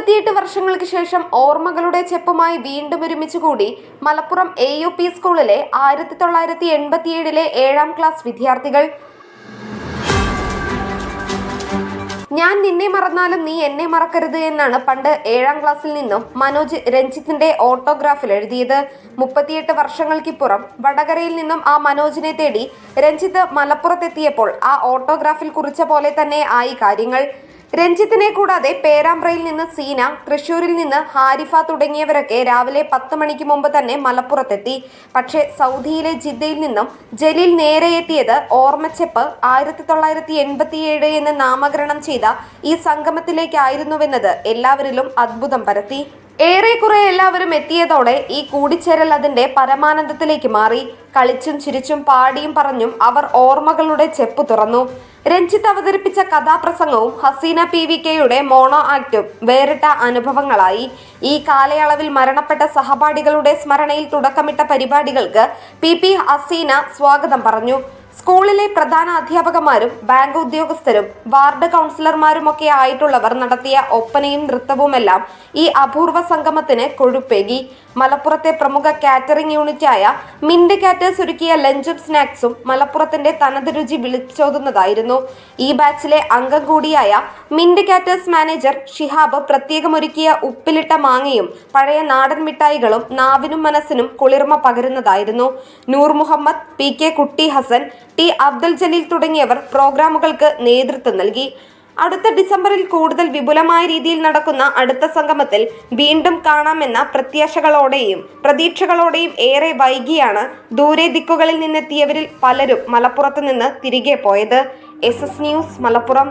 മുപ്പത്തിയെട്ട് വർഷങ്ങൾക്ക് ശേഷം ഓർമ്മകളുടെ ചെപ്പുമായി വീണ്ടും ഒരുമിച്ചുകൂടി മലപ്പുറം എ യു പി സ്കൂളിലെ ആയിരത്തി തൊള്ളായിരത്തി എൺപത്തിയേഴിലെ ഏഴാം ക്ലാസ് വിദ്യാർത്ഥികൾ. ഞാൻ നിന്നെ മറന്നാലും നീ എന്നെ മറക്കരുത് എന്നാണ് പണ്ട് ഏഴാം ക്ലാസ്സിൽ നിന്നും മനോജ് രഞ്ജിത്തിന്റെ ഓട്ടോഗ്രാഫിൽ എഴുതിയത്. മുപ്പത്തിയെട്ട് വർഷങ്ങൾക്കിപ്പുറം വടകരയിൽ നിന്നും ആ മനോജിനെ തേടി രഞ്ജിത്ത് മലപ്പുറത്തെത്തിയപ്പോൾ ആ ഓട്ടോഗ്രാഫിൽ കുറിച്ച പോലെ തന്നെ ആയി കാര്യങ്ങൾ. രഞ്ജിത്തിനെ കൂടാതെ പേരാമ്പ്രയിൽ നിന്ന് സീന തൃശൂരിൽ നിന്ന് ഹാരിഫ തുടങ്ങിയവരൊക്കെ രാവിലെ പത്ത് മണിക്ക് മുമ്പ് തന്നെ മലപ്പുറത്തെത്തി. പക്ഷേ സൗദിയിലെ ജിദ്ദയിൽ നിന്നും ജലീൽ നേരെ എത്തിയത് ഓർമ്മച്ചെപ്പ് ആയിരത്തി തൊള്ളായിരത്തി എൺപത്തിയേഴ് എന്ന് നാമകരണം ചെയ്ത ഈ സംഗമത്തിലേക്കായിരുന്നുവെന്നത് എല്ലാവരിലും അത്ഭുതം പരത്തി. ഏറെക്കുറെ എല്ലാവരും എത്തിയതോടെ ഈ കൂടിച്ചേരൽ അതിന്റെ പരമാനന്ദത്തിലേക്ക് മാറി. കളിച്ചും ചിരിച്ചും പാടിയും പറഞ്ഞും അവർ ഓർമ്മകളുടെ ചെപ്പ് തുറന്നു. രഞ്ജിത്ത് അവതരിപ്പിച്ച കഥാപ്രസംഗവും ഹസീന പി വി കെയുടെ മോണോ ആക്ടും വേറിട്ട അനുഭവങ്ങളായി. ഈ കാലയളവിൽ മരണപ്പെട്ട സഹപാഠികളുടെ സ്മരണയിൽ തുടക്കമിട്ട പരിപാടികൾക്ക് പി പി ഹസീന സ്വാഗതം പറഞ്ഞു. സ്കൂളിലെ പ്രധാന അധ്യാപകന്മാരും ബാങ്ക് ഉദ്യോഗസ്ഥരും വാർഡ് കൗൺസിലർമാരുമൊക്കെ ആയിട്ടുള്ളവർ നടത്തിയ ഒപ്പനയും നൃത്തവുമെല്ലാം ഈ അപൂർവ സംഗമത്തിന് കൊഴുപ്പേകി. മലപ്പുറത്തെ പ്രമുഖ കാറ്ററിംഗ് യൂണിറ്റായ മിൻഡ് കാറ്റേഴ്സ് ഒരുക്കിയ ലഞ്ചും സ്നാക്സും മലപ്പുറത്തിന്റെ തനത് രുചി വിളിച്ചോതുന്നതായിരുന്നു. ഈ ബാച്ചിലെ അംഗം കൂടിയായ മിൻഡ് കാറ്റേഴ്സ് മാനേജർ ഷിഹാബ് പ്രത്യേകം ഒരുക്കിയ ഉപ്പിലിട്ട മാങ്ങയും പഴയ നാടൻ മിഠായികളും നാവിനും മനസ്സിനും കുളിർമ പകരുന്നതായിരുന്നു. Noor Muhammad P K Kutty Hasan T Abdul Jaleel തുടങ്ങിയവർ പ്രോഗ്രാമുകൾക്ക് നേതൃത്വം നൽകി. അടുത്ത ഡിസംബറിൽ കൂടുതൽ വിപുലമായ രീതിയിൽ നടക്കുന്ന അടുത്ത സംഗമത്തിൽ വീണ്ടും കാണാമെന്ന പ്രത്യാശകളോടെയും പ്രതീക്ഷകളോടെയും ഏറെ വൈകിയാണ് ദൂരെ ദിക്കുകളിൽ നിന്നെത്തിയവരിൽ പലരും മലപ്പുറത്ത് നിന്ന് തിരികെ പോയത്. S S news Malappuram.